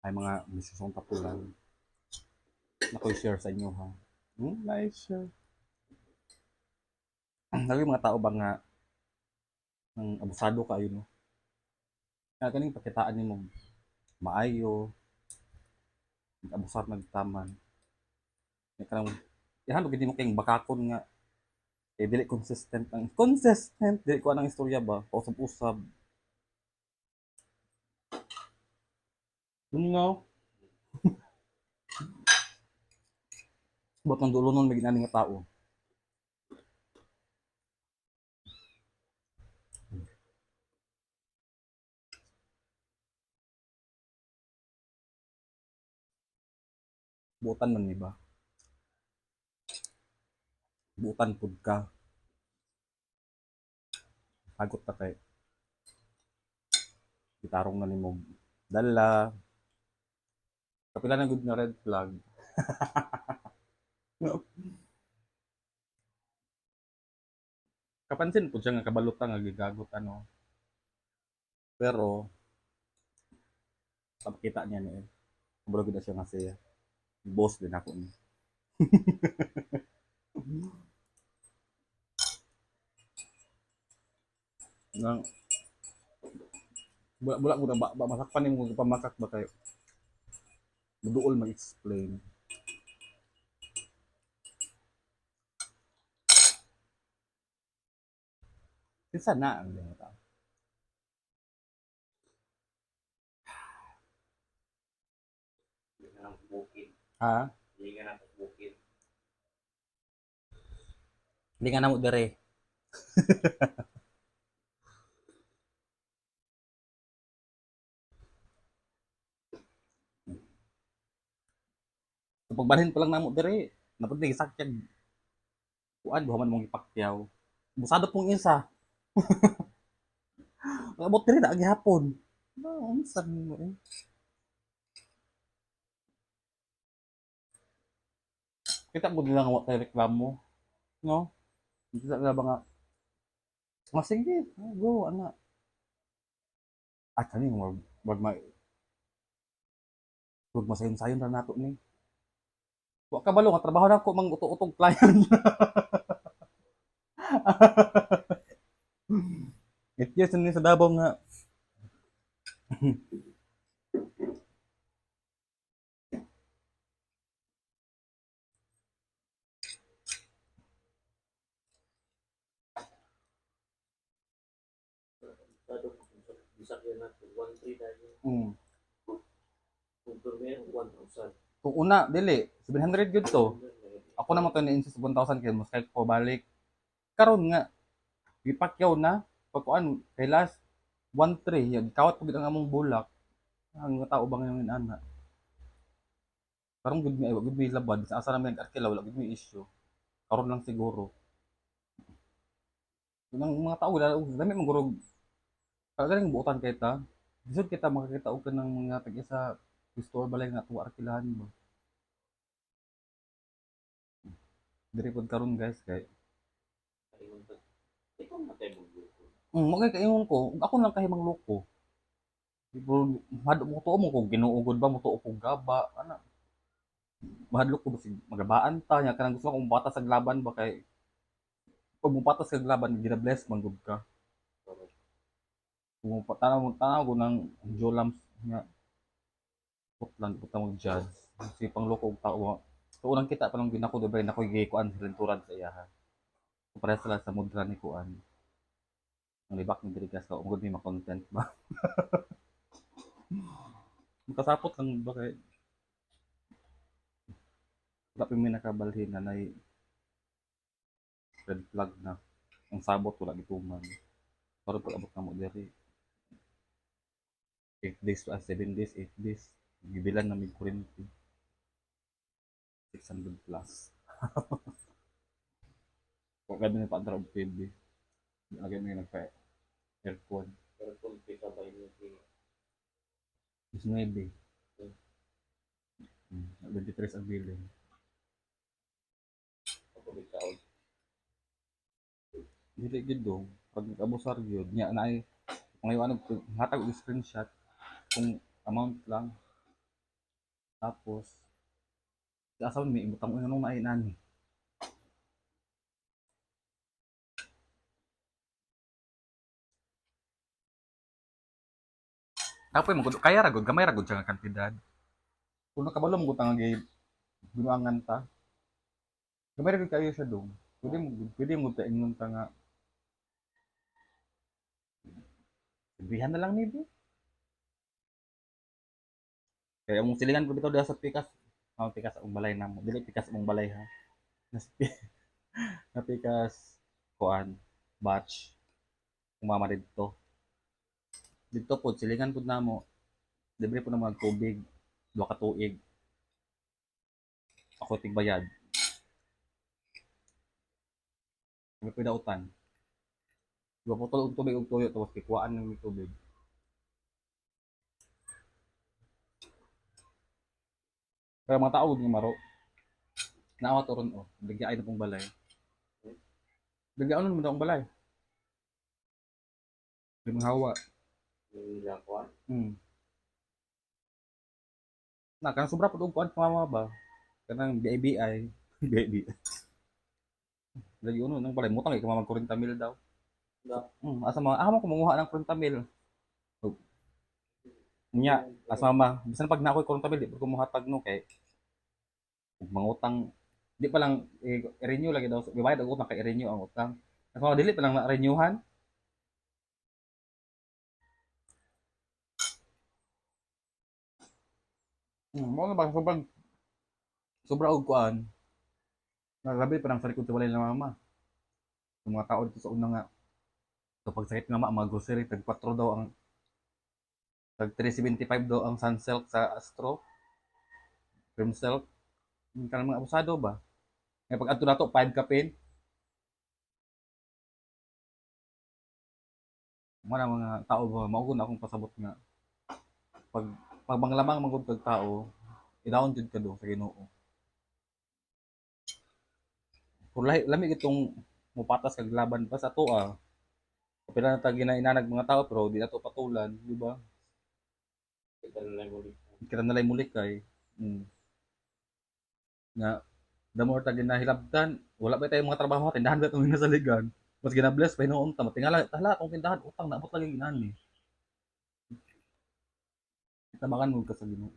ay mga bisisong tapulan na ko share sa inyo ha. Hmm, nice share. Lagi mga tao ba nga ng abusado kayo no? Kaya kaning pakitaan nimo maayo abusat nagtaman. Kaya kanang ihan gid mo kayong bakakon nga eh dili consistent ang consistent dili ko anang istorya ba usab-usab Yun nga. Ba't ng dulo nun may ginani nga tao? Buutan man ba? Buutan pud ka. Hagot ta kay. Gitarong na nimo dala. Kapila na good nga red flag. Kapansin po siya nga kabalutan nga gigagot ano. Pero sa makita niya ni Kabalo gid na siya siya. Boss din ako ni. Nang wala wala mo na ba, ba masakpan nimo kung pamakak ba kayo. Muduol mag-explain. Kinsa na ang. Hindi ka bukid. Ha? Hindi ka nang bukid. Hindi nga na mo dire. So, pagbalhin pa lang namo dire, napunti sakyan. Kuan duha man mong ipakyaw. Busado pong isa. Abot dire na gihapon. No, unsa mo eh. Kita mo nila nga wa tayo reklamo. No? Kita nila ba nga Ah, sige, go, ana. At kani wag wag ma wag masayon-sayon ra nato ni. Wa ka balo trabaho na ko mang uto-utog client. It yes ni sa Davao nga. Sado ko bisak yan natin. 1-3 dahil. Mm. Kung meron 1,000. Kung una, dili, 700 gyud to. Ako naman to ni-insist 1,000 kay mas ko balik. Karon nga gipakyaw na pagkuan kay last 1-3 yun kawat pagid ang among bulak. Ang tao ba ngayon ana. Karon gud mi ay gud mi labad sa asa namin nag-arkila wala gud mi issue. Karon lang siguro. Yung mga tao wala dami man gurog kagaling buutan kay ta. Bisod kita makakita og kanang mga tag-isa store balay nga tuwa arkilahan ba. Diri pod karon guys kay. Ikaw na tayo magluto. Mm, kaingon ko, ako lang kahimang loko. Pero mahadlo mo to mo kung ginuugod ba mo to kung gaba, ana. Mahadlo ko basig magabaan ta nya kanang gusto ko bata sa laban ba kay pag mo patas kag laban gina-bless man gud ka. Kung mo tanaw mo tanaw ko ng Jolams nga putlan puta mo judge. Si pangloko og tao. So unang kita pa lang ginako debay na ko gikuan sa lenturan sa iya ha. Para sila sa mudra ni kuan. Ang libak ng dirigas ka umgod may ma-content ba? Makasapot lang ba kay wala pa may nakabalhin na nay red flag na. Ang sabot wala gituman pero pag abot na mo diri 8 days to 7 days 8 days gibilan na may kuryente 600 plus Huwag ka din pa ang og TV. Lagay mo yung nagpa aircon. Kung pick up ay hindi. Is 9. Hmm. 23 ang billing. Ako bitaw. Dili gid dong. Pag abusar yun, nya na ay ngayon ano hatag og screenshot kung amount lang Tapos, si asawa may ibutang uno nung mainan. Tapos mo kaya ragod gamay ragod siya nga kantidad. Kung nakabalo mo gutang nga binuangan ta. Gamay ragod kayo siya dong. Pwede mo pwede mo ta ingon ta nga Sabihan na lang maybe. Kaya mong silingan ko dito sa pikas. Oh, pikas ang balay na mo. Dili pikas mong balay ha. Na pikas kuan batch umama dito. Dito po silingan pud namo. Libre po na mga tubig. Duha ka tuig. Ako tigbayad. Kami pwede utan. Dua botol og tubig og tuyo tapos kikuhaan ng tubig. Pero mga tao nga maro. Naawa to ron oh. Bigyan ay na pong balay. Bigyan ano mo na balay. Limang hawa. Yung nila Hmm. Na kanang sobra pud og kuan pamama ba. Kanang BIBI, baby. Lagi uno nang balay mutang kay kamamag 40 mil daw. Hmm, asa mga amo ko manguha ng 40 mil. Oh. Nya, asa mama, bisan pag na ako'y 40 mil, di ko muhatag no kay ug mangutang di pa lang i-renew lagi daw. Gibayad og utang kay i-renew ang utang. Asa mama dili pa lang na-renewhan. Hmm, mo na ba sobrang sobra og kuan. Nagabi pa nang sa likod sa balay ng mama. Yung mga tao dito sa una nga kapag sakit nga ma, mga grocery, tag 4 daw ang tag 375 daw ang Sunsilk sa Astro. Cream Silk. Kanang mga abusado ba? Ngay pag ato na to, 5 kapin. Mga mga tao ba, maugon akong pasabot nga. Pag pag manglamang magud kag tao, i-down jud ka do sa Ginoo. Kung lahi, lami itong mupatas kag laban pa sa to ah. Kapila na tagi na inanag mga tao pero di na to patulan, di ba? Kita na lang ulit. Kita nalay mulik kay. Mm. Nga damo ta ginahilabtan, wala pa tayong mga trabaho, tindahan ba itong nasaligan. Mas ginabless pa noon ta, matingala, tala akong tindahan, utang na abot lagi ginahan ni. Tabangan mo ka sa Ginoo.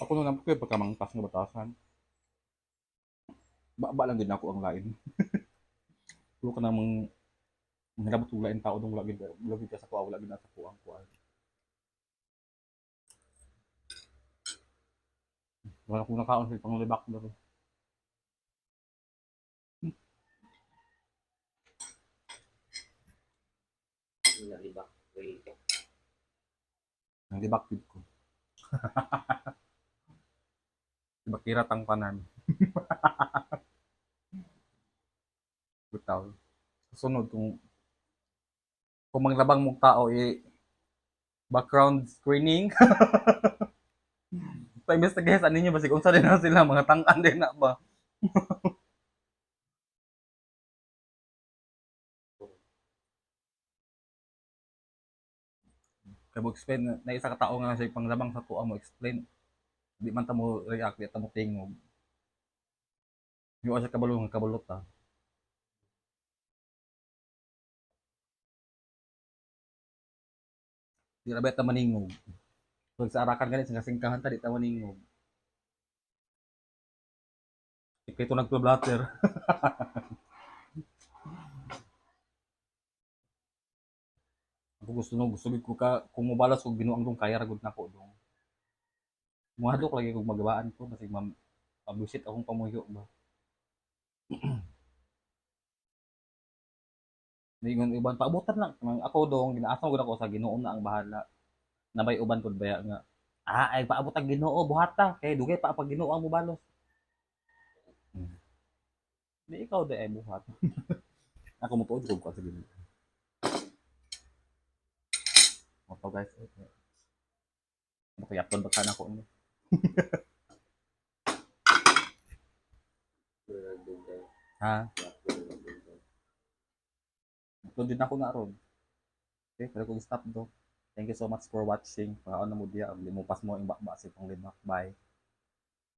Ako na lang po kayo pagkamangtas ng batasan. Ba, lang din ako ang lain. Puro ka namang Nangilabot kong lain tao nung lagi lagi ka sa kuha, wala gina sa kuha ang Wala kong nakaon sa panglibak na rin. Nalibak. Wait. Nang libak yun ko. Bakirat ang panan. Bitaw. Susunod kung kung manglabang mong tao eh background screening. Pa-investigate ano niyo basig unsa din na sila mga tangkan din na ba. Kaya mo explain na, isa ka tao nga sa panglabang sa tuwa mo explain. Di man ta mo react, di ta mo tingog. Yung sa kabalo nga kabalot ta. Di na ba ta maningog. Pag sa arakan ganit sa kasingkahan ta di ta maningog. Ikaw ito nagpa-blatter. Ako gusto no, gusto ko ka kung mobalas ko binuang dong kaya ragod nako dong. Muhadlok lagi kog magabaan ko mam mabusit akong pamuyo ba. Ningon iban paabutan lang Ang ako dong ginaasa ko ako sa Ginoo na ang bahala. Nabay uban pud baya nga. Ah, ay paabot ang Ginoo buhata kay dugay pa pag Ginoo ang mobalos. Hmm. Di ikaw di ay buhat. ako mo tuod ko sa Ginoo. Opo guys. Okay. Nakayapon ba sana ko niya? Nagdugay. Ha? Yung nagdugay. Ito din ako na ron. Okay, pero kung stop do. Thank you so much for watching. Pakaon na mo diya, limupas mo ang bakba sa itong limak. Bye.